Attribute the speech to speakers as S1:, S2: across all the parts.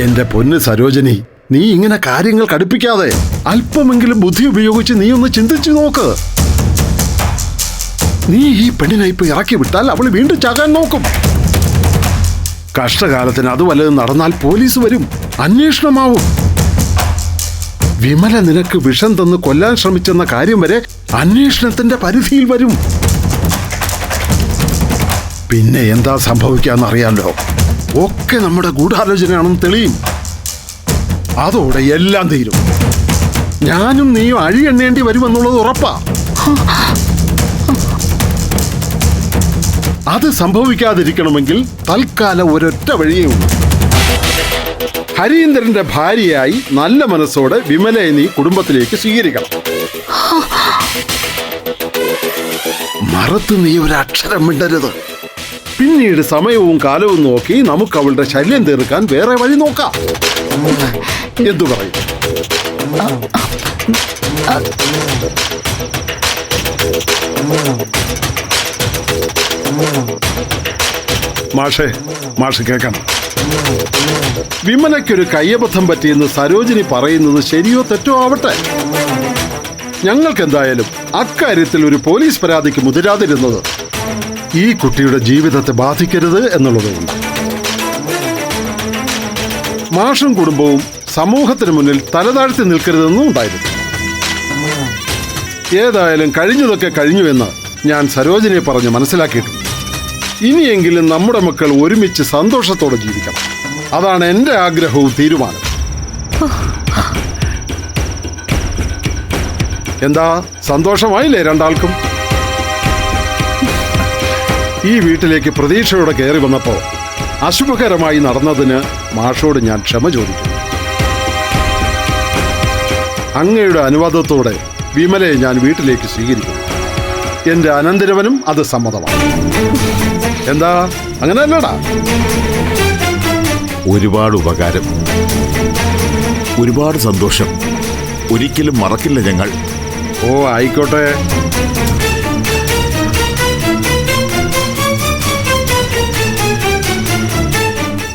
S1: എന്റെ പൊന്ന് സരോജനി നീ ഇങ്ങനെ കാര്യങ്ങൾ കടുപ്പിക്കാതെ അല്പമെങ്കിലും ബുദ്ധി ഉപയോഗിച്ച് നീ ഒന്ന് ചിന്തിച്ചു നോക്ക്. നീ ഈ പെണ്ണിനെ ഇപ്പൊ ഇറക്കി വിട്ടാൽ അവൾ വീണ്ടും ചാകാൻ നോക്കും. കഷ്ടകാലത്തിന് അത് വല്ലതും നടന്നാൽ പോലീസ് വരും അന്വേഷണമാവും. വിമല നിനക്ക് വിഷം തന്ന് കൊല്ലാൻ ശ്രമിച്ചെന്ന കാര്യം വരെ അന്വേഷണത്തിന്റെ പരിധിയിൽ വരും. പിന്നെ എന്താ സംഭവിക്കാന്നറിയാലോ. ഒക്കെ നമ്മുടെ ഗൂഢാലോചനയാണെന്ന് തെളിയും. അതോടെ എല്ലാം തീരും. ഞാനും നീയും അഴിയെണ്ണേണ്ടി വരുമെന്നുള്ളത് ഉറപ്പാ. അത് സംഭവിക്കാതിരിക്കണമെങ്കിൽ തൽക്കാലം ഒരൊറ്റ വഴിയേ ഉള്ളൂ. ഹരീന്ദ്രന്റെ ഭാര്യയായി നല്ല മനസ്സോടെ വിമലയെ നീ കുടുംബത്തിലേക്ക് സ്വീകരിക്കണം. മറത്ത് നീ ഒരു അക്ഷരം മിണ്ടരുത്. പിന്നീട് സമയവും കാലവും നോക്കി നമുക്ക് അവളുടെ ശല്യം തീർക്കാൻ വേറെ വഴി നോക്കാം. എന്തു പറയും? മാഷേ മാഷ് കേൾക്കണം. വിമലയ്ക്കൊരു കയ്യബദ്ധം പറ്റിയെന്ന് സരോജിനി പറയുന്നത് ശരിയോ തെറ്റോ ആവട്ടെ? ഞങ്ങൾക്കെന്തായാലും അക്കാര്യത്തിൽ ഒരു പോലീസ് പരാതിക്ക് മുതിരാതിരുന്നത് ഈ കുട്ടിയുടെ ജീവിതത്തെ ബാധിക്കരുത് എന്നുള്ളതുകൊണ്ട്. മാഷും കുടുംബവും സമൂഹത്തിന് മുന്നിൽ തലതാഴ്ത്തി നിൽക്കരുതെന്നും ഉണ്ടായിരുന്നു. ഏതായാലും കഴിഞ്ഞതൊക്കെ കഴിഞ്ഞുവെന്ന് ഞാൻ സരോജിനെ പറഞ്ഞ് മനസ്സിലാക്കിയിട്ടുണ്ട്. ഇനിയെങ്കിലും നമ്മുടെ മക്കൾ ഒരുമിച്ച് സന്തോഷത്തോടെ ജീവിക്കണം. അതാണ് എന്റെ ആഗ്രഹവും തീരുമാനം. എന്താ? സന്തോഷമായില്ലേ രണ്ടാൾക്കും? ഈ വീട്ടിലേക്ക് പ്രതീക്ഷയോടെ കയറി വന്നപ്പോൾ അശുഭകരമായി നടന്നതിന് മാഷോട് ഞാൻ ക്ഷമ ചോദിക്കുന്നു അങ്ങയുടെ അനുവാദത്തോടെ വിമലയെ ഞാൻ വീട്ടിലേക്ക് സ്വീകരിക്കുന്നു എന്റെ അനന്തരവനും അത് സമ്മതമാണ്. എന്താ? അങ്ങനെ അല്ലടാ
S2: ഒരുപാട് ഉപകാരം. ഒരുപാട് സന്തോഷം. ഒരിക്കലും മറക്കില്ല ഞങ്ങൾ.
S1: ഓ ആയിക്കോട്ടെ.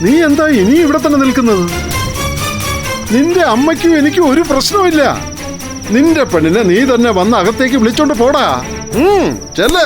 S1: നീ എന്താ ഇനി ഇവിടെ തന്നെ നിൽക്കുന്നത്? നിന്റെ അമ്മയ്ക്കും എനിക്കും ഒരു പ്രശ്നമില്ല നിന്റെ പെണ്ണിനെ നീ തന്നെ വന്ന് അകത്തേക്ക് വിളിച്ചോണ്ട് പോടാ. ചെല്ല്.